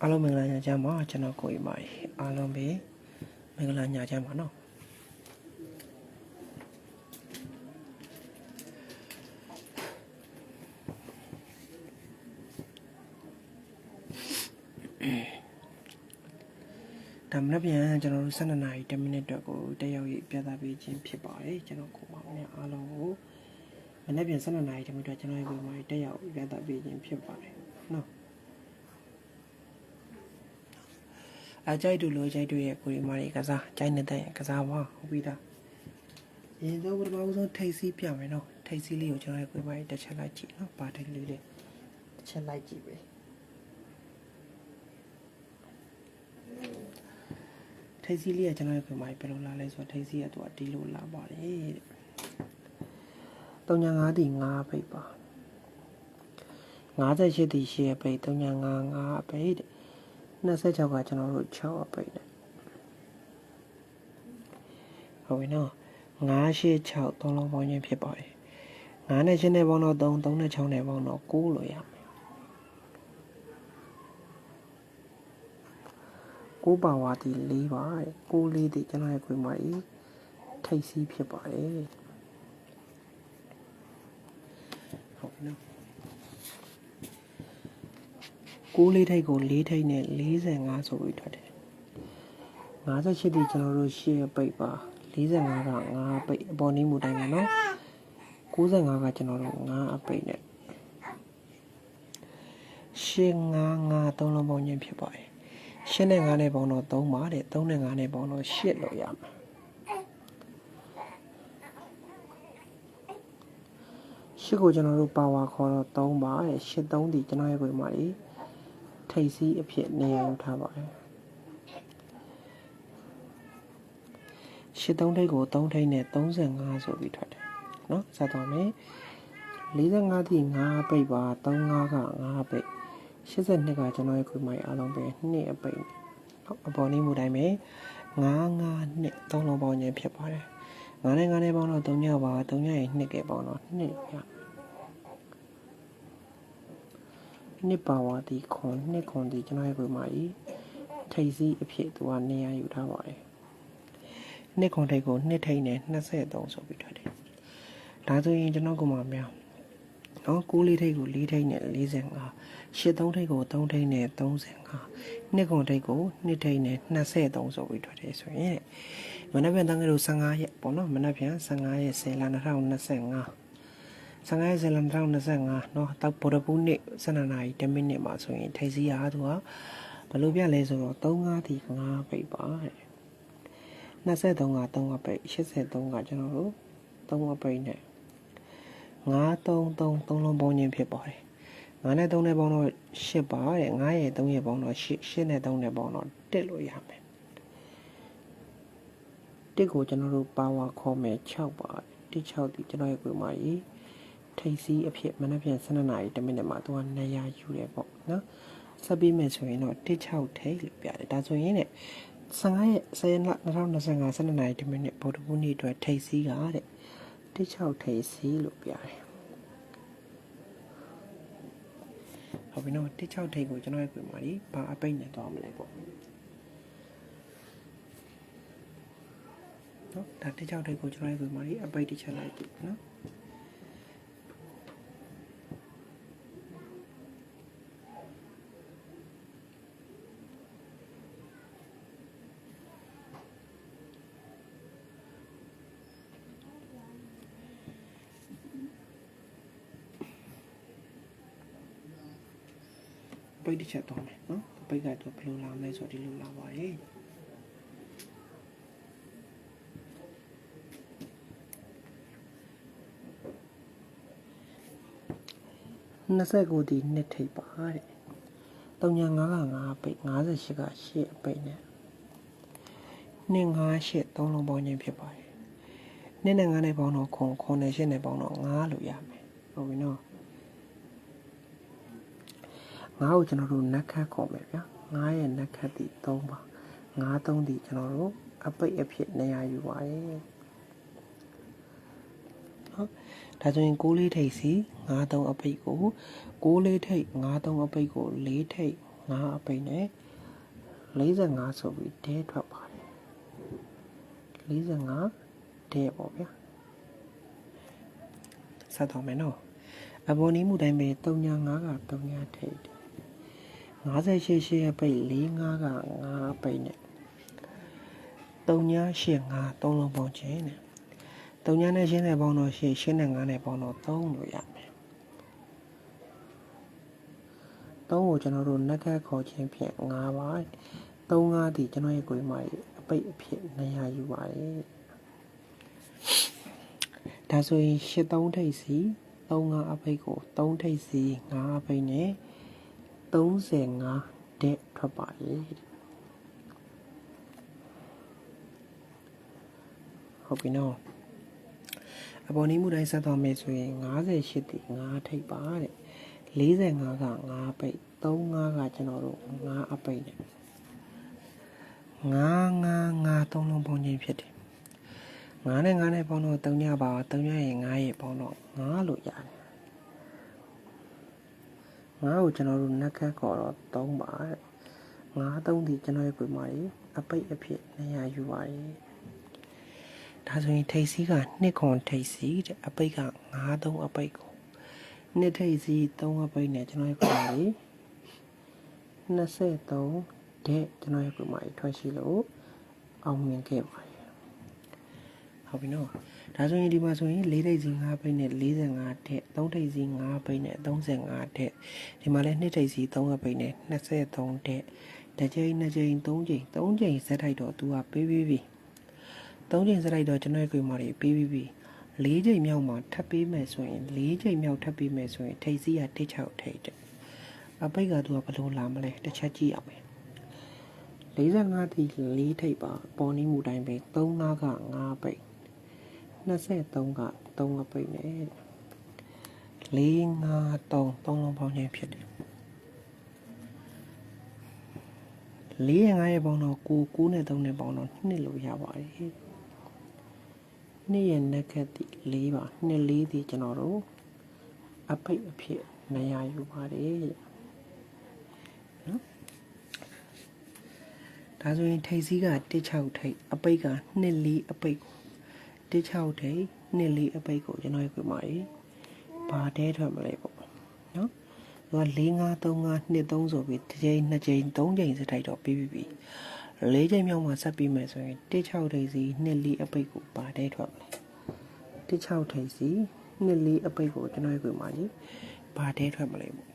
အားလုံးမင်္ဂလာညချမ်းပါကျွန်တော်ကိုအိမ်ပါအားလုံးပဲမင်္ဂလာညချမ်းပါနော်ဒါမနက်ပြန်ကျွန်တော်တို့12နာရီ10မိနစ်အတွက်ကိုတက်ရောက်ရေးပြသပေးခြင်းဖြစ်ပါတယ်ကျွန်တော်ကိုမောင်နဲ့အားလုံးကိုမနက်ပြန်12နာရီ10မိနစ်အတွက်ကျွန်တော်ရဲ့ကိုမောင်တက်ရောက်ပြသပေးခြင်းဖြစ်ပါတယ်နော် အကြိုက်တူလိုကြိုက်တူရဲ့ကိုရီမာရီကစားကြိုက်နေတဲ့ကစားပါဟုတ်ပြီသားအရင်ဆုံးပထမဆုံးထိတ်စီးပြမယ်နော်ထိတ်စီးလေးကိုကျွန်တော်ရဲ့ကိုရီမာရီတစ်ချက်လိုက်ကြည့်နော်ပါထိတ်လေးလေးတစ်ချက်လိုက်ကြည့်ပဲထိတ်စီးလေးကကျွန်တော်ရဲ့ကိုရီမာရီဘယ်လိုလာလဲဆိုတော့ထိတ်စီးကသူကဒီလိုလာပါတယ်တဲ့3.5တီ5ပိတ်ပါ58တီ8ပိတ်3.5 5ပိတ်တဲ့ 26ကကျွန်တော်တို့6အပိတ်နဲ့ဟုတ်ပြီနော်986 3လုံးပေါင်းခြင်းဖြစ်ပါတယ်9နဲ့8နဲ့ပေါင်းတော့3 3နဲ့6နဲ့ပေါင်းတော့9လို့ရမယ်9ပါဝါတီ4ပါတဲ့9လေးတီကျွန်တော်ရဲ့ခွေးမကြီးထိတ်စီးဖြစ်ပါတယ်ဟုတ်ပြီနော် 6လေးထိပ်ကို4ထိပ်နဲ့45ဆိုပြီးထွက်တယ်58ဒီကျွန်တော်တို့ရှေ့ပိတ်ပါ45က5ပိတ်အပေါ်နီးမူတိုင်းပါနော်95ကကျွန်တော်တို့5အပိတ်နဲ့ရှင်း9 5 3လုံးပေါင်းခြင်းဖြစ်ပါတယ်ရှင်းနဲ့9နဲ့ပေါင်းတော့3ပါတဲ့3နဲ့9နဲ့ပေါင်းတော့8လို့ရမှာရှစ်ကိုကျွန်တော်တို့ပါဝါခေါ်တော့3ပါတဲ့8 3ဒီကျွန်တော်ရဲ့ကိုယ်မှာလေ ထိတ်စီးအဖြစ်နေရာယူထားပါတယ်ရှစ်သုံးထိတ်ကို3ထိတ်နဲ့35ဆိုပြီးထွက်တယ်နော်ဆက်သွားမယ်45တိ5ပိတ်ပါ35က5ပိတ်82ကကျွန်တော်ရဲ့ခွေးမိုင်အားလုံးပဲ2အပိတ်နော်အပေါ်နေမှုတိုင်းပဲ9 9နှစ်3လုံးပေါင်းခြင်းဖြစ်ပါတယ်9နဲ့9နဲ့ပေါင်းတော့3ညပါ3ညရဲ့2ကပေါင်းတော့2ရ နှစ်ပါဝါဒီခွန်နှစ်ခွန်ဒီကျွန်တော်ရဲ့ကိုယ်မှာဤထိတ်စီးအဖြစ်သူကနေရာယူထားပါတယ်နှစ်ခွန်ထိတ်ကိုနှစ်ထိတ်နဲ့23ဆိုပြီးထားတယ်ဒါဆိုရင်ကျွန်တော်ကမှများနော်6လေးထိတ်ကို4ထိတ်နဲ့45 8 3ထိတ်ကို3ထိတ်နဲ့35နှစ်ခွန်ထိတ်ကိုနှစ်ထိတ်နဲ့23ဆိုပြီးထားတယ်ဆိုရင်မနက်ဖြန်တန်းကလေး15ရက်ပေါ့နော်မနက်ဖြန်15ရက်10လ2025 15ရက်ဇလန်2025เนาะတောက်ပေါ်တပူးနေ့12နာရီ10မိနစ်မှာဆိုရင်ထိုင်စီရသူကဘယ်လိုပြလဲဆိုတော့35ဒီ5ပိတ်ပါတဲ့23က3ကပိတ်83ကကျွန်တော်တို့3ကပိတ်နဲ့933 3လုံးပေါင်းခြင်းဖြစ်ပါတယ်9နဲ့3နဲ့ပေါင်းတော့8ပါတဲ့9ရဲ့3ရဲ့ပေါင်းတော့8 8နဲ့3နဲ့ပေါင်းတော့1လို့ရမယ်1ကိုကျွန်တော်တို့ပါဝါခေါ်မယ်6ပါ1 6ဒီကျွန်တော်ရဲ့ကိုယ်မှာကြီး ထိတ်စီးအဖြစ်မနက်ဖြန်12နာရီ10မိနစ်မှာသူကနေရာယူတယ်ပေါ့နော်ဆက်ပြီးမယ်ဆိုရင်တော့16ထိတ်လို့ပြတယ်ဒါဆိုရင်တဲ့15ရက်10ရက်2025 12နာရီ10မိနစ်ဗုဒ္ဓဘုနေ့အတွက်ထိတ်စီးကတဲ့16ထိတ်စီးလို့ပြတယ်ဟုတ်ပြီနော်16ထိတ်ကိုကျွန်တော်ရဲ့ပြင်ပါလိဘာအပိတ်နဲ့သွားမလဲပေါ့နော်ဒါ16ထိတ်ကိုကျွန်တော်ရဲ့ပြင်ပါလိအပိတ်တစ်ချက်လိုက်ပြီနော် ပိတ်တစ်ချက်တော့မယ်နော်ပိတ်ကတော့ဘယ်လိုလာမလဲဆိုတော့ဒီလိုလာပါရဲ့29ဒီနှစ်ထိပ်ပါတဲ့39က5ပိတ်58က8အပိတ်နဲ့258 3လုံးပေါင်းခြင်းဖြစ်ပါတယ်နှစ်နဲ့9နဲ့ပေါင်းတော့ခွန်ခွန်နဲ့8နဲ့ပေါင်းတော့9လို့ရမယ်ဟုတ်ပြီနော် ငါ့ကိုကျွန်တော်တို့နက်ခတ်ခေါ်မယ်ဗျာငါရဲ့နက်ခတ်ဒီ3ပါငါ3ဒီကျွန်တော်တို့အပိတ်အဖြစ်နေရာယူပါရဲ့နော်ဒါဆိုရင်6လေးထိပ်စီငါ3အပိတ်ကို6လေးထိပ်ငါ3အပိတ်ကို4ထိပ်9အပိတ်နဲ့45ဆိုပြီးဒဲထွက်ပါတယ်45ဒဲပေါ့ဗျာဆက်တော့မယ်နော်အပေါ်နီးမှုတိုင်းပဲ35က3ထိတ် 58ရှေ့အပိတ်45က9အပိတ်နဲ့3985 3လုံးပေါင်းခြင်းနဲ့3ညနဲ့ရှင်းတဲ့ပေါင်းတော့ရှေ့ရှင်းနဲ့9နဲ့ပေါင်းတော့3လို့ရမယ်3ကိုကျွန်တော်တို့နက်ကတ်ခေါ်ခြင်းဖြင့်9ပါ3 5ဒီကျွန်တော်ရဲ့ကိုယ်မှာအပိတ်အဖြစ်နေရာယူပါတယ်ဒါဆိုရင်ရှစ်3ထိပ်စီ3 5အပိတ်ကို3ထိပ်စီ9အပိတ်နဲ့ 35တဲ့ထွက်ပါတယ်ဟုတ်ပြီနော်အပေါ်နီးမှုတိုင်းဆက်သွားမယ်ဆိုရင်58တိ9ထိပ်ပါတဲ့45က9ပိတ်35ကကျွန်တော်တို့9အပိတ်နဲ့9 9 9သုံးလုံးပေါင်းခြင်းဖြစ်တယ်9နဲ့9နဲ့ပေါင်းတော့3ညပါ3ညရင်9ရဲ့ပေါင်းတော့9လို့ရတယ် 9ကိုကျွန်တော်တို့နက်ခတ်ခေါ်တော့3ပါတဲ့9 3ဒီကျွန်တော်ရဲ့ကိုယ်မှာအပိတ်အဖြစ်နေရာယူပါတယ်ဒါဆိုရင်ထိတ်စီးကနှစ်ခွန်ထိတ်စီးတဲ့အပိတ်က9 3အပိတ်ကိုနှစ်ထိတ်စီး3အပိတ်နဲ့ကျွန်တော်ရဲ့ကိုယ်မှာ23တဲ့ကျွန်တော်ရဲ့ကိုယ်မှာထွက်ရှိလို့အောင်မြင်ခဲ့ပါတယ်ဟုတ်ပြီနော် ဒါဆိုရင်ဒီမှာဆိုရင်၄ထိပ်စီ5ပိတ်နဲ့45တဲ့3ထိပ်စီ5ပိတ်နဲ့35တဲ့ဒီမှာလည်း2ထိပ်စီ3ပိတ်နဲ့23တဲ့တစ်ကြိမ်နှစ်ကြိမ်သုံးကြိမ်သုံးကြိမ်ဇက်ထိုက်တော့သူကပေးပြီးပြီသုံးကြိမ်ဇက်ထိုက်တော့ကျွန်တော်ရဲ့ကိုယ်မှာပေးပြီးပြီ၄ကြိမ်မြောက်မှာထပ်ပေးမယ်ဆိုရင်၄ကြိမ်မြောက်ထပ်ပေးမယ်ဆိုရင်ထိပ်စီက1 6ထိပ်တဲ့အပိတ်ကသူကဘလို့လာမလဲတစ်ချက်ကြည့်အောင်မယ်45တိ4ထိပ်ပါပေါ်နီးမှုတိုင်းပဲ35က5ပိတ် 23က3အပိတ်နဲ့4 5 3 3လုံးပေါင်းခြင်းဖြစ်တယ်4ရ5ရဲ့ပေါင်းတော့9 9နဲ့3နဲ့ပေါင်းတော့2လို့ရပါတယ်2ရဲ့နက်ကတ်တိ4ပါ2 4ဒီကျွန်တော်တို့အပိတ်အဖြစ်နေရာယူပါတယ်နော်ဒါဆိုရင်ထိပ်စီးက16ထိပ်အပိတ်က2 4အပိတ်ကို 16ထိပ်2 4အပိတ်ကိုကျွန်တော်ရွေးပါရီဘာတဲထွက်မလဲပေါ့နော်သူက4 5 3 5 2 3ဆိုပြီးတစ်ချိန်နှစ်ချိန်သုံးချိန်စတိုက်တော့ပြီးပြီပြီလေးချိန်မြောက်မှဆက်ပြီးမယ်ဆိုရင်16ထိပ်စီ2 4အပိတ်ကိုဘာတဲထွက်မလဲ16ထိပ်စီ2 4အပိတ်ကိုကျွန်တော်ရွေးပါရီဘာတဲထွက်မလဲပေါ့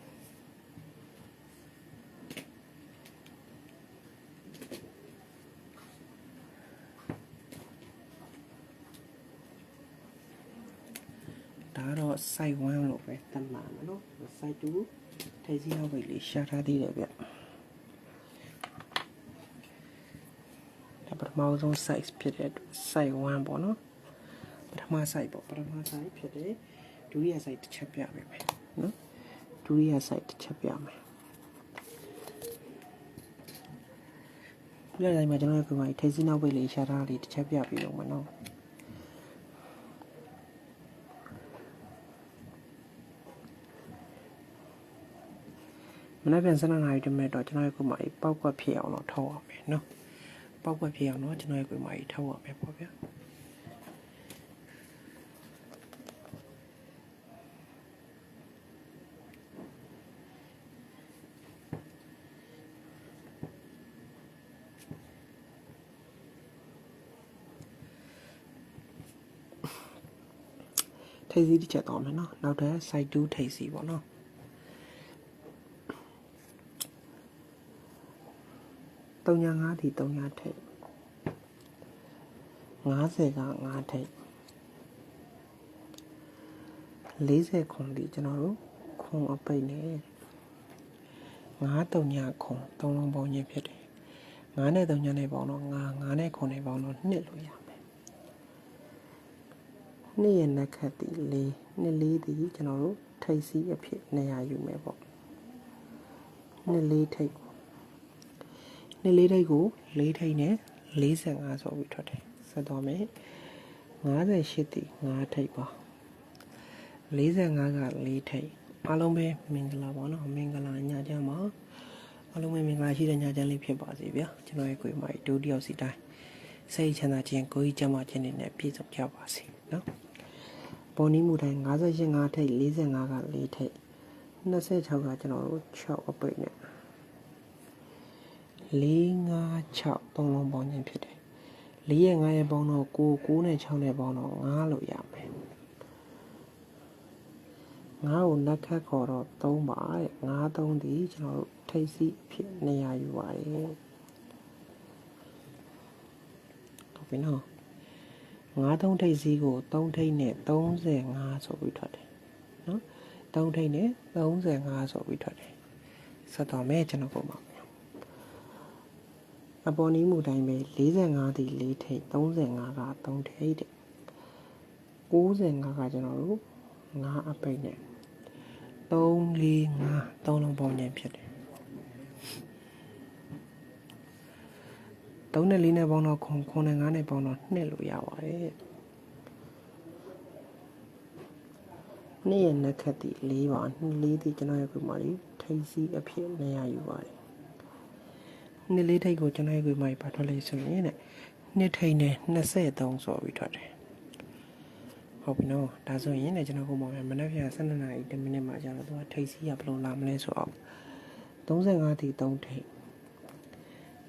ဒါကတော့ site 1လို့ပဲသတ်မှတ်မယ်နော် site 2ထိစီရောက်ပြီလေရှာထားသေးတယ်ဗျဒါပထမဆုံး site ဖြစ်တဲ့ site 1ပေါ့နော်ပထမ site ပေါ့ပထမ site ဖြစ်တဲ့ဒုတိယ site တစ်ချက်ပြပေးမယ်နော်ဒုတိယ site တစ်ချက်ပြမယ်ဒီလိုတိုင်းမှာကျွန်တော်တို့ကထိစီနောက်ပိတ်လေးရှာထားလေးတစ်ချက်ပြပေးလို့မနော် မနေ့ပြန်7နာရီတမဲ့တော့ကျွန်တော်ရဲ့ကိုမကြီးပောက်ကွက်ဖြစ်အောင်တော့ထောက်ရမယ်နော်ပောက်ကွက်ဖြစ်အောင်တော့ကျွန်တော်ရဲ့ကိုမကြီးထောက်ရမယ်ပေါ့ဗျာထိပ်စီးတစ်ချက်တော့မယ်နော်နောက်ထပ် site 2ထိပ်စီးပေါ့နော် 35ထိ3ထိပ်50က5ထိပ်40ခွန်ဒီကျွန်တော်တို့ခွန်အပိတ်နဲ့9 3ညခွန်3လုံးပေါင်းခြင်းဖြစ်တယ်9နဲ့3ညနဲ့ပေါင်းတော့9 9နဲ့ခွန်နဲ့ပေါင်းတော့2လို့ရမယ်2ရဲ့နက်ခတ်ဒီ4 2 4ဒီကျွန်တော်တို့ထိပ်စီးအဖြစ်နေရာယူမယ်ပေါ့2 4ထိပ် နှစ်လေးထိပ်ကို၄ထိပ်နဲ့45ဆိုပြီးထွက်တယ်ဆက်သွားမယ်58တိ5ထိပ်ပါ45က4ထိပ်အားလုံးပဲမင်္ဂလာပါနော်မင်္ဂလာညချမ်းပါအားလုံးပဲမင်္ဂလာရှိတဲ့ညချမ်းလေးဖြစ်ပါစေဗျာကျွန်တော်ရဲ့ကိုယ်မကြီးဒုတိယစီတိုင်းစိတ်ချမ်းသာခြင်းကိုယ်ကြီးကျန်းမာခြင်းတွေနဲ့ပြည့်စုံကြပါစေနော်ပေါ်နီးမှုတိုင်း58 5ထိပ်45က4ထိပ်26ကကျွန်တော်တို့6အပိတ်နဲ့ 4 5 6သုံးလုံးပေါင်းခြင်းဖြစ်တယ်4ရဲ့5ရဲ့ပေါင်းတော့9 9နဲ့6နဲ့ပေါင်းတော့9လို့ရမယ်ငါ့ကိုလက်ခတ်ခေါ်တော့3ပါတဲ့ငါး3ဒီကျွန်တော်တို့ထိတ်စီအဖြစ်နေရာယူပါတယ်ဟုတ်ပြီနော်ငါး3ထိတ်စီကို3ထိတ်နဲ့35ဆိုပြီးထွက်တယ်နော်3ထိတ်နဲ့35ဆိုပြီးထွက်တယ်ဆက်တော့မယ်ကျွန်တော်ပုံပါ အပေါ်နီးမှုတိုင်းပဲ45ဒီ4ထိတ်35က3ထိတ်တဲ့95ကကျွန်တော်တို့9အပိတ်နဲ့3 4 5 3လုံးပေါင်းခြင်းဖြစ်တယ်3နဲ့4နဲ့ပေါင်းတော့9 9နဲ့5နဲ့ပေါင်းတော့2လို့ရပါတယ်နေ့ရဲ့နက်ခတ်တီ4ပါ4တီကျွန်တော်ရဲ့ကိုမာလီထိပ်စီးအဖြစ်နေရယူပါတယ် နှစ်လေးထိပ်ကိုကျွန်တော်ရဲ့ကိုမာလီပါထွက်လိုက်ဆိုရင်တဲ့နှစ်ထိပ်နဲ့23ဆိုပြီးထွက်တယ်ဟုတ်ပြီနော်ဒါဆိုရင်လည်းကျွန်တော်ကိုမောင်ရမနေ့က12နာရီ10မိနစ်မှကြာတော့သူကထိတ်စီးရဘယ်လိုလာမလဲဆိုတော့35တီ3ထိတ်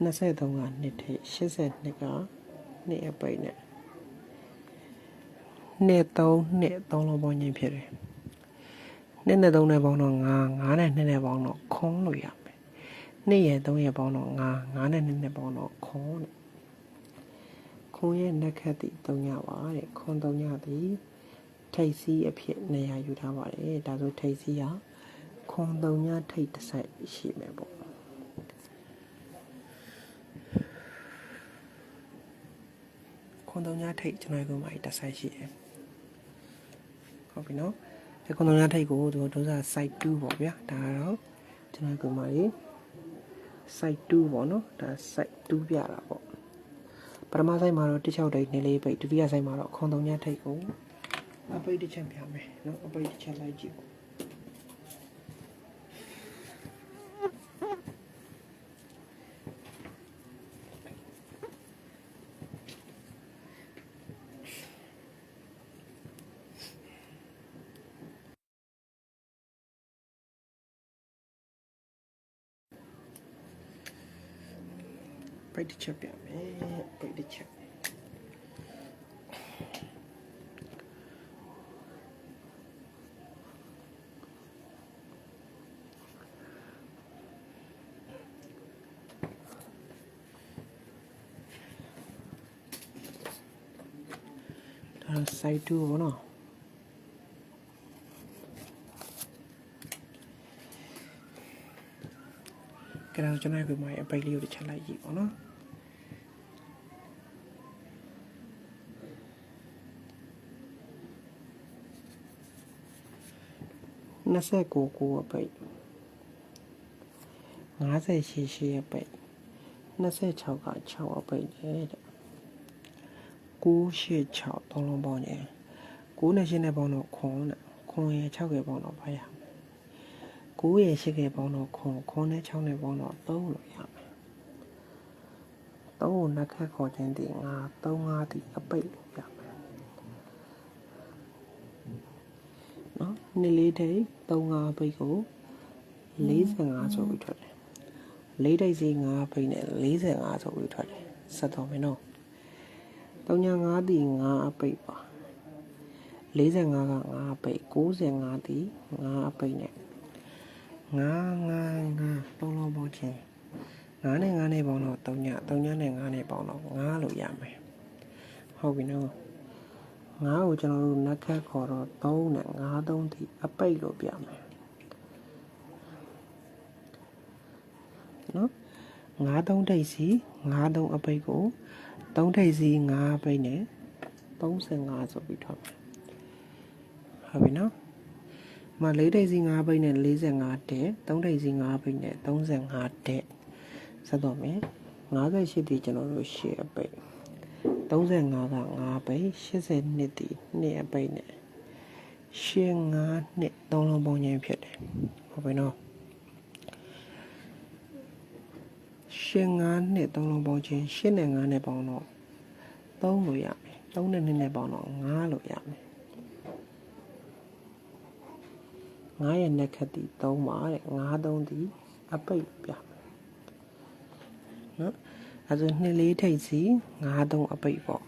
23က2ထိတ်82က2အပိတ်နဲ့နှစ်3နှစ်3လုံးပေါင်းခြင်းဖြစ်တယ်နှစ်နဲ့3နဲ့ပေါင်းတော့9 9နဲ့2နဲ့ပေါင်းတော့ခွန်းလို့ရမယ် နှစ်ရဲ့3ရဲ့ပေါင်းတော့9 9နဲ့2နဲ့ပေါင်းတော့ခွန်းတဲ့ခွန်ရဲ့နက်ခတ်တီ3ညပါတဲ့ခွန်3ညတီထိတ်စီးအဖြစ်နေရာယူထားပါတယ်ဒါဆိုထိတ်စီးဟာခွန်3ညထိတ်တစ်ဆိုင်ရှိမယ်ပေါ့ခွန်3ညထိတ်ကျွန်တော်ကမှတစ်ဆိုင်ရှိတယ်ဟုတ်ပြီနော်ဒီခွန်3ညထိတ်ကိုသူတို့စား site 2ပေါ့ဗျာဒါကတော့ကျွန်တော်ကမှ site 2ပေါ့နော်ဒါ site 2ပြတာပေါ့ပထမဆိုင်မှာတော့တစ်ချောက်တိတ်နေလေးပိတ်ဒုတိယဆိုင်မှာတော့ခွန်3ညထိတ်ကိုအပိတ်တစ်ချက်ပြမယ်နော်အပိတ်တစ်ချက်လိုက်ကြည့် ပေါ့ပိတ်တစ်ချက်ပြမယ်ပိတ်တစ်ချက် ဒါ site 2ဘောနော်ကဲတော့ကျွန်တော်ကမှအပိတ်လေးကိုတစ်ချက်လိုက်ကြည့်ပါနော်29ကိုအပိတ်58ရှိအပိတ်26က6အပိတ်တဲ့986သုံးလုံးပေါင်းခြင်း9နဲ့8နဲ့ပေါင်းတော့ခွန်နဲ့ခွန်ရဲ့6ရဲ့ပေါင်းတော့ဘာရမလဲ 9ရဲ့8ရဲ့ပေါင်းတော့ခွန်ခွန်နဲ့6နဲ့ပေါင်းတော့3လို့ရမယ်3ကိုနှက်ခတ်ခေါ်ခြင်းဒီငါ3 5ဒီအပိတ်လို့ရမယ်နော်နှစ်လေးထိပ်3 5အပိတ်ကို45ဆိုပြီးထွက်တယ်လေးတိတ်စီ5ပိတ်နဲ့45ဆိုပြီးထွက်တယ်ဆက်တော့မယ်နော်35တီ5အပိတ်ပါ45က5အပိတ်95တီ5အပိတ်နဲ့ 9 9 9သုံးလုံးပေါင်းခြင်း9နဲ့9နဲ့ပေါင်းတော့3ည3ညနဲ့9နဲ့ပေါင်းတော့9လို့ရမယ်ဟုတ်ပြီနော်9ကိုကျွန်တော်တို့နက်ခတ်ခေါ်တော့3နဲ့9 3တီအပိတ်လို့ပြမယ်နော်9 3တိတ်စီ9 3အပိတ်ကို3ထိပ်စီ5ပိတ်နဲ့35ဆိုပြီးထွက်မယ်ဟုတ်ပြီနော် မ4ထိပ်စီ5ပိတ်နဲ့45တဲ့3ထိပ်စီ5ပိတ်နဲ့35တဲ့ဆက်တော့မယ်58ဒီကျွန်တော်တို့ရှေ့အပိတ်35က5ပိတ်82ဒီ2အပိတ်နဲ့ရှင်း9နှစ်3လုံးပေါင်းခြင်းဖြစ်တယ်ဟုတ်ပြီနော်ရှင်9နှစ်3လုံးပေါင်းချင်း8နဲ့9နဲ့ပေါင်းတော့3လို့ရမယ်3နဲ့2နဲ့ပေါင်းတော့9လို့ရမယ် 9ရဲ့နှက်ခတ်တီ3ပါတဲ့9 3တီအပိတ်ပြမယ်နော်အဲဆိုနှစ်လေးထိပ်စီ9 3အပိတ်ပေါ့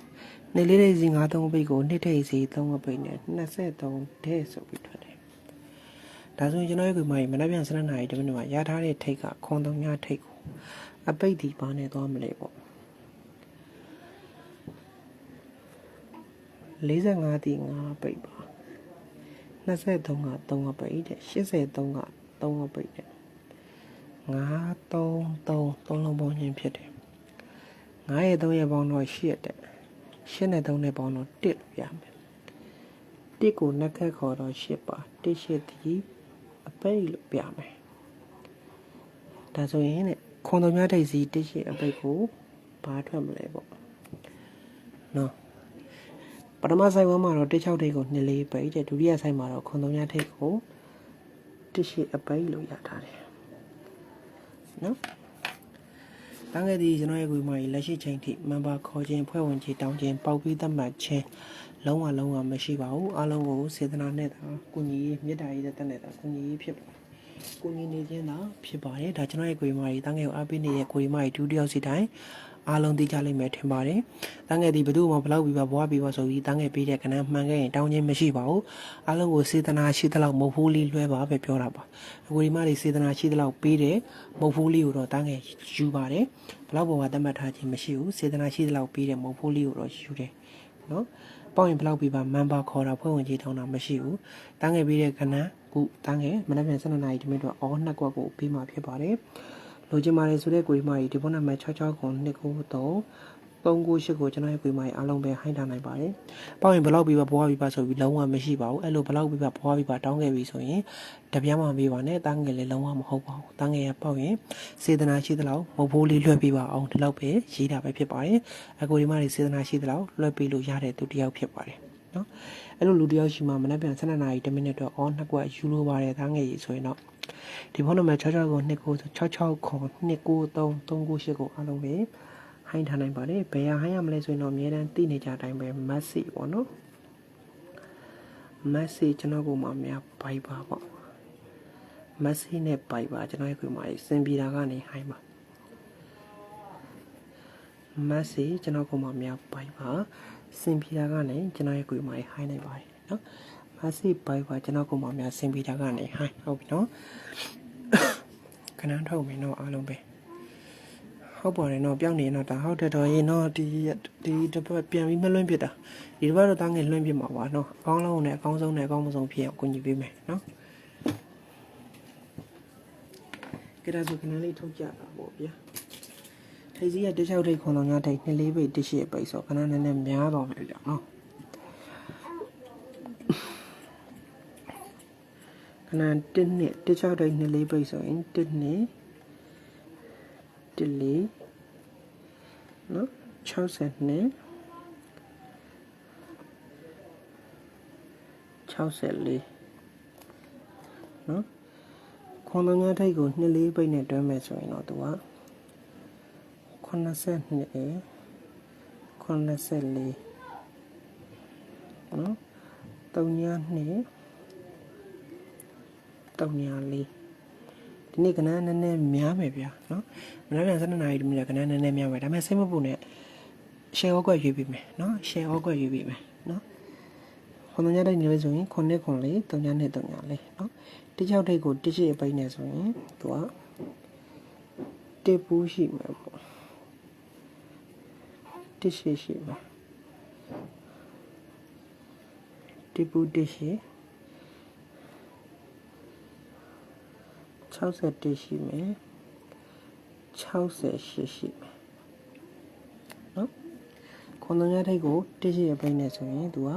နှစ်လေးထိပ်စီ9 3အပိတ်ကိုနှစ်ထိပ်စီ3အပိတ်နဲ့23တဲ့ဆိုပြီးထွက်တယ်ဒါဆိုရင်ကျွန်တော်ရဲ့ကွေမိုင်းမနက်ပြန်7နာရီတမိနစ်မှာရထားတဲ့ထိတ်ကခွန်3ညထိတ်ကိုအပိတ်ဒီပါနဲ့သွားမလဲပေါ့45တီ5ပိတ်ပါ 23က3အပိတ်တဲ့83က3အပိတ်တဲ့9 3 3 3လုံးပေါင်းခြင်းဖြစ်တယ်9ရဲ့3ရဲ့ပေါင်းတော့8တဲ့8နဲ့3နဲ့ပေါင်းတော့1လို့ရမယ်1ကိုနှစ်ခက်ခေါ်တော့8ပါ1 8တီအပိတ်လို့ပြမယ်ဒါဆိုရင်တဲ့ခွန်တော်များထိပ်စီ1 8အပိတ်ကိုဘာထွက်မလဲပေါ့နော်ပ ထမဆိုင်ဝမ်းမှာတော့1 6ထိပ်ကို2လေးပိတ်တဲ့ဒုတိယဆိုင်မှာတော့ခွန်တော်များထိပ်ကို1 8အပိတ်လို့ရထားတယ်နော်တန်းခဲ့သည်ကျွန်တော်ရဲ့ကွေမာကြီးလက်ရှိချိန်ထိမန်ပါခေါ်ခြင်းဖွဲ့ဝင်ခြင်းတောင်းခြင်းပေါက်ပြီးသတ်မှတ်ခြင်းလုံးဝလုံးဝမရှိပါဘူးအားလုံးကိုစေတနာနဲ့သာကုညီရေးမေတ္တာရေးတဲ့တက်နဲ့သာကုညီရေးဖြစ်ပါတယ် ကုညီနေခြင်းသာဖြစ်ပါတယ်ဒါကျွန်တော်ရဲ့ကွေမာကြီးတန်းခဲ့ကိုအားပေးနေတဲ့ကွေမာကြီးဒုတိယစီတိုင်းအားလုံးသိကြလိမ့်မယ်ထင်ပါတယ်။တန်းငယ်ဒီဘသူမှဘလောက်ပြီးပါဘွားပြီးပါဆိုပြီးတန်းငယ်ပေးတဲ့ကဏ္ဍမှန်ခဲ့ရင်တောင်းခြင်းမရှိပါဘူး။အားလုံးကိုစေတနာရှိသလောက်မဟုတ်ဘူးလေးလွှဲပါပဲပြောတာပါ။အခုဒီမှဒီစေတနာရှိသလောက်ပေးတယ်မဟုတ်ဘူးလေးကိုတော့တန်းငယ်ယူပါတယ်။ဘလောက်ဘောကတတ်မှတ်ထားခြင်းမရှိဘူး။စေတနာရှိသလောက်ပေးတယ်မဟုတ်ဘူးလေးကိုတော့ယူတယ်။နော်။ပေါ့ရင်ဘလောက်ပြီးပါမန်ပါခေါ်တာဖွဲ့ဝင်ကြီးထောင်းတာမရှိဘူး။တန်းငယ်ပေးတဲ့ကဏ္ဍ ခုတန်းငယ်မနက်ဖြန်12နာရီဒီမိနစ်တော့အော်နှစ်ကွက်ကိုပေးမှာဖြစ်ပါတယ်။လိုချင်ပါတယ်ဆိုတဲ့ကွေမကြီးဒီဖုန်းနံပါတ်66ခု293 398ကိုကျွန်တော်ရဲ့ကွေမကြီးအားလုံးပဲဟိုင်းထားနိုင်ပါတယ်။ပေါ့ရင်ဘလောက်ပြီးပါဘွားပြီးပါဆိုပြီးလုံးဝမရှိပါဘူး။အဲ့လိုဘလောက်ပြီးပါဘွားပြီးပါတောင်းခဲ့ပြီဆိုရင်တပြားမှမေးပါနဲ့တန်းငယ်လည်းလုံးဝမဟုတ်ပါဘူး။တန်းငယ်ရပေါ့ရင်စေတနာရှိသလောက်မဟုတ်ဘူးလေးလွှတ်ပေးပါအောင်ဒီလောက်ပဲရေးတာပဲဖြစ်ပါတယ်။အကိုဒီမတွေစေတနာရှိသလောက်လွှတ်ပေးလို့ရတဲ့သူတစ်ယောက်ဖြစ်ပါတယ်။ နော်။အဲ့လိုလူတစ်ယောက်ရှိမှမနေ့ပြန်12နာရီ10မိနစ်တော့အော်နှစ်ကွက်ယူလို့ပါတယ်တန်းငယ်ကြီးဆိုရင်တော့ဒီဖုန်းနံပါတ်66ကို2966ခေါ်293 398ကိုအားလုံးပဲဟိုင်းထားနိုင်ပါတယ်ဘယ်ဟာဟိုင်းရမလဲဆိုရင်တော့အများတန်းသိနေကြတိုင်းပဲ message ပေါ့နော် message ကျွန်တော်ကမှများ Viber ပေါ့ message နဲ့ Viber ကျွန်တော်ရဲ့ခွေမှာစင်ပြေတာကနေဟိုင်းပါ message ကျွန်တော်ကမှများ Viber စင်ပြေတာကနေကျွန်တော်ရဲ့ခွေမှာဟိုင်းနိုင်ပါတယ်နော် message Viber ကျွန်တော်ကမှများစင်ပြေတာကနေဟိုင်းဟုတ်ပြီနော်ခဏထုတ်မယ်တော့အားလုံးပဲဟုတ်ပါတယ်နော်ပြောင်းနေတော့ဒါဟုတ်တယ်တော့ရင်တော့ဒီဒီတစ်ပတ်ပြန်ပြီးမလွှင့်ဖြစ်တာဒီတစ်ပတ်တော့တားငယ်လွှင့်ဖြစ်မှာပါနော်အကောင်းလုံးနဲ့အကောင်းဆုံးနဲ့အကောင်းမဆုံးဖြစ်အောင်ကိုညီပေးမယ်နော်ကြဒါဆိုခဏလေးထုတ်ကြတာပေါ့ဗျာ ထိပ်စီးရတစ်ချောက်ထိပ်ခွန်တော်ညထိပ်နှစ်လေးပိတ်တစ်ရှိပိတ်ဆိုခဏနည်းနည်းများတော့မယ်ဗျာနော်ခဏတစ်နှစ်တစ်ချောက်ထိပ်နှစ်လေးပိတ်ဆိုရင်တစ်နှစ်တစ်လေးနော်60နှစ်64နော်ခွန်တော်များထိတ်ကိုနှစ်လေးပိတ်နဲ့တွဲမယ်ဆိုရင်တော့သူက 82အဲ84နော်3ညနှစ်3ညလေးဒီနေ့ကနန်းနည်းနည်းများမယ်ဗျာနော်မနက်ဖြန်7နာရီဒီနေ့ကနန်းနည်းနည်းများမယ်ဒါပေမဲ့စိတ်မပူနဲ့ share ဩကွက်ရွေးပေးမယ်နော် share ဩကွက်ရွေးပေးမယ်နော်ခွန်တော်ညတိုက်နေလို့ဆိုရင်9ခွန်လေး3ညနဲ့3ညလေးနော်တကြောက်ထိတ်ကိုတစ်ရှိအပိတ်နေဆိုရင်သူကတစ်ပူးရှိမယ်ပေါ့ တစ်ရှိရှိမယ်တစ်ပူးတစ်ရှိ61ရှိမယ်68ရှိမယ်နော်ခွန်တော်ညထိတ်ကိုတစ်ရှိအပိတ်နေဆိုရင်သူက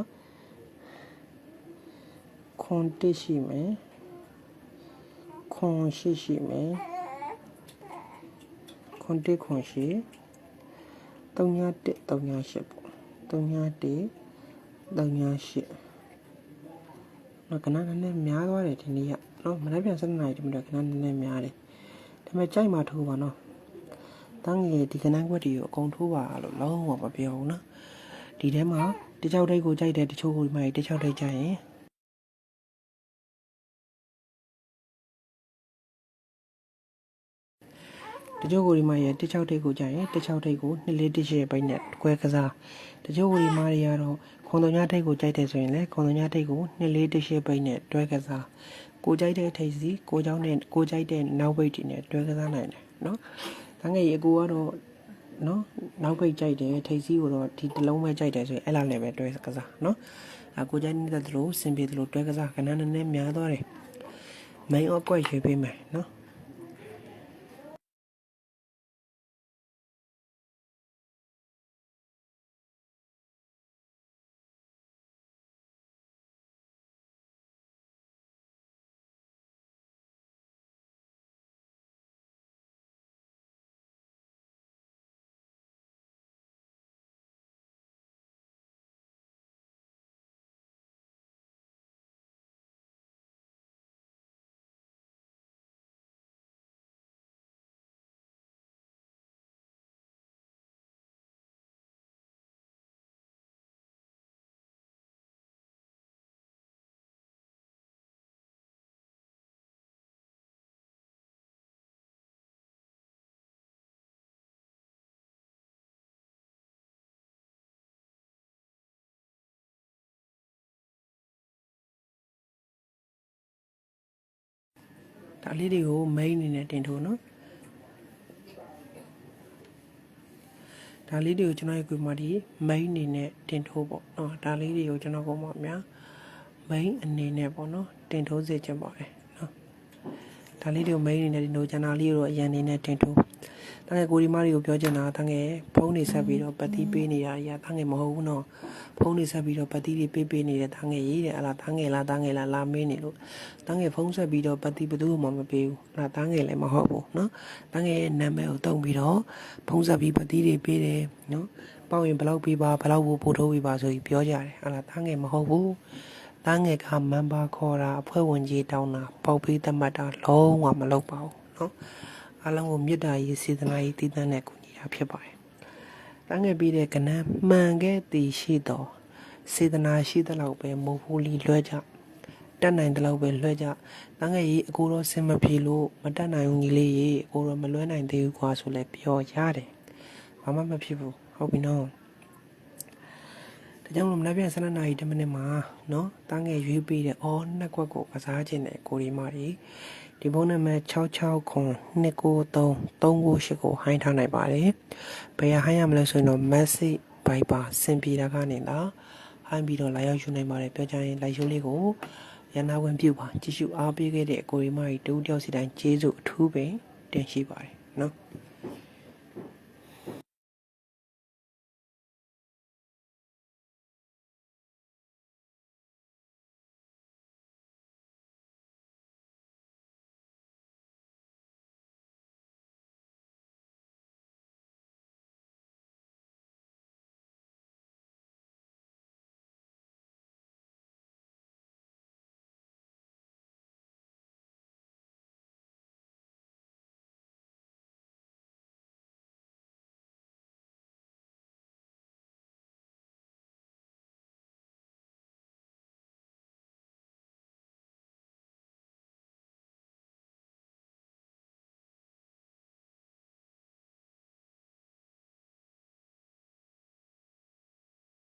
ခွန်တစ်ရှိမယ်ခွန်ရှိရှိမယ်ခွန်တစ်ခွန်ရှိ 3ည1 3ည8ပေါ့3ည1 3ည8နော်ကနန်းနဲ့များသွားတယ်ဒီနေ့ကနော်မနေ့ပြန်7နာရီတမီတော့ခဏနည်းနည်းများတယ်ဒါပေမဲ့ကြိုက်မှထိုးပါနော်တန်းငယ်ဒီကနန်းခွက်တွေကိုအကုန်ထိုးပါလို့လုံးဝမပြောဘူးနော်ဒီထဲမှာတကြောက်တိတ်ကိုကြိုက်တဲ့တချို့ကိုဒီမှာတကြောက်တိတ်ကြရင် တချို့ကိုဒီမှာရဲ့တကြောက်တိတ်ကိုကြိုက်ရင်တကြောက်တိတ်ကိုနှစ်လေးတစ်ရှည်ပိုက်နဲ့ခွဲကစားတချို့ကိုဒီမှာတွေကတော့ခွန်တော်ညတိတ်ကိုကြိုက်တယ်ဆိုရင်လည်းခွန်တော်ညတိတ်ကိုနှစ်လေးတစ်ရှည်ပိုက်နဲ့တွဲကစားကိုကြိုက်တဲ့ထိပ်စီကိုเจ้าနဲ့ကိုကြိုက်တဲ့နောက်ပိတ်တွေနဲ့တွဲကစားနိုင်တယ်နော်တန်းငယ်ရေအကိုကတော့ နော်နောက်ပိတ်ကြိုက်တယ်ထိပ်စီးကိုတော့ဒီတစ်လုံးပဲကြိုက်တယ်ဆိုရင်အဲ့လောက်လည်းပဲတွဲကစားနော်အကိုကြိုက်နေတဲ့သလိုစင်ပြေသလိုတွဲကစားခဏနည်းနည်းများသွားတယ်မိန်အော့ကွက်ရွေးပေးမယ်နော် ဒါလေးတွေကိုမိန်အနေနဲ့တင်ထိုးနော်ဒါလေးတွေကိုကျွန်တော်ရဲ့ကွေမာဒီမိန်အနေနဲ့တင်ထိုးပေါ့နော်ဒါလေးတွေကိုကျွန်တော်ကမှများမိန်အနေနဲ့ပေါ့နော်တင်ထိုးစေချင်ပါတယ်နော်ဒါလေးတွေကိုမိန်အနေနဲ့တင်ထိုးကျန်တာလေးကိုတော့အရန်အနေနဲ့တင်ထိုး တငယ်ကိုဒီမားတွေကိုပြောချင်တာတငယ်ဖုန်းနေဆက်ပြီးတော့ပတ်တီးပေးနေရအရာတငယ်မဟုတ်ဘူးနော်ဖုန်းနေဆက်ပြီးတော့ပတ်တီးတွေပေးပေးနေတဲ့တငယ်ရေးတဲ့အလားတငယ်လားတငယ်လားလာမင်းနေလို့တငယ်ဖုန်းဆက်ပြီးတော့ပတ်တီးဘယ်သူမှမပေးဘူးအဲ့ဒါတငယ်လည်းမဟုတ်ဘူးနော်တငယ်ရဲ့နာမည်ကိုတုံးပြီးတော့ဖုန်းဆက်ပြီးပတ်တီးတွေပေးတယ်နော်ပေါ့ရင်ဘယ်လောက်ပေးပါဘယ်လောက်ကိုပို့ထိုးပေးပါဆိုပြီးပြောကြတယ်အဲ့ဒါတငယ်မဟုတ်ဘူးတငယ်ကမန်ပါခေါ်တာအဖွဲ့ဝင်ကြီးတောင်းတာပေါက်ပေးသတ်မှတ်တာလုံးဝမလုပ်ပါဘူးနော် အားလုံးကိုမေတ္တာရေးစေတနာရေးတည်တံ့တဲ့ကုညီတာဖြစ်ပါတယ်။တန်းငယ်ပြီးတဲ့ကနန်းမှန်ခဲ့သည်ရှိတော်စေတနာရှိသလောက်ပဲမိုးဖူးလီလွှဲကြတတ်နိုင်သလောက်ပဲလွှဲကြတန်းငယ်ရေးအကိုတော့စင်မပြေလို့မတတ်နိုင်ဘူးညီလေးရေးအကိုတော့မလွှဲနိုင်သေးဘူးကွာဆိုလဲပြောရတယ်။ဘာမှမဖြစ်ဘူးဟုတ်ပြီနော်။ဒါကြောင့်လို့မနက်ဖြန်12နာရီ10မိနစ်မှာနော်တန်းငယ်ရွေးပြီးတဲ့အော်နှစ်ခွက်ကိုကစားခြင်းတဲ့ကိုရီမာတွေ ဒီဖုန်းနံပါတ်66ခွန်293 398ကိုဟိုင်းထားနိုင်ပါတယ်။ဘယ်ဟိုင်းရမလဲဆိုရင်တော့ message Viber စင်ပြေတာကနေလားဟိုင်းပြီးတော့လာရောက်ယူနိုင်ပါတယ်ပြောကြရင်လိုက်ရုံးလေးကိုရန်နာဝင်ပြုပါကြည့်ရှုအားပေးခဲ့တဲ့ကိုရီမာကြီးတူတယောက်စီတိုင်းကျေးဇူးအထူးပဲတင်ရှိပါတယ်နော်။